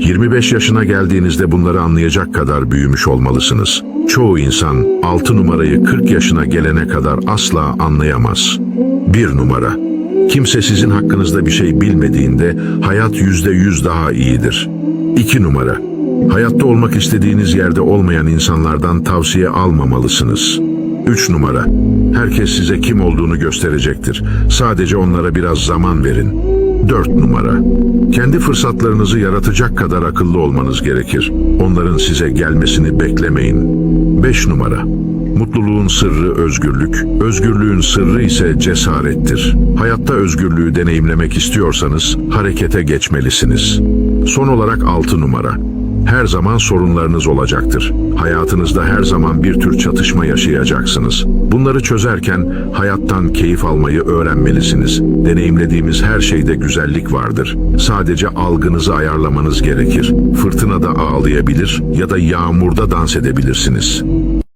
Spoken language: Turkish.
25 yaşına geldiğinizde bunları anlayacak kadar büyümüş olmalısınız. Çoğu insan 6 numarayı 40 yaşına gelene kadar asla anlayamaz. 1 numara. Kimse sizin hakkınızda bir şey bilmediğinde hayat %100 daha iyidir. 2 numara. Hayatta olmak istediğiniz yerde olmayan insanlardan tavsiye almamalısınız. 3 numara. Herkes size kim olduğunu gösterecektir. Sadece onlara biraz zaman verin. 4 numara. Kendi fırsatlarınızı yaratacak kadar akıllı olmanız gerekir. Onların size gelmesini beklemeyin. 5 numara. Mutluluğun sırrı özgürlük. Özgürlüğün sırrı ise cesarettir. Hayatta özgürlüğü deneyimlemek istiyorsanız harekete geçmelisiniz. Son olarak 6 numara. Her zaman sorunlarınız olacaktır. Hayatınızda her zaman bir tür çatışma yaşayacaksınız. Bunları çözerken hayattan keyif almayı öğrenmelisiniz. Deneyimlediğimiz her şeyde güzellik vardır. Sadece algınızı ayarlamanız gerekir. Fırtınada ağlayabilir ya da yağmurda dans edebilirsiniz.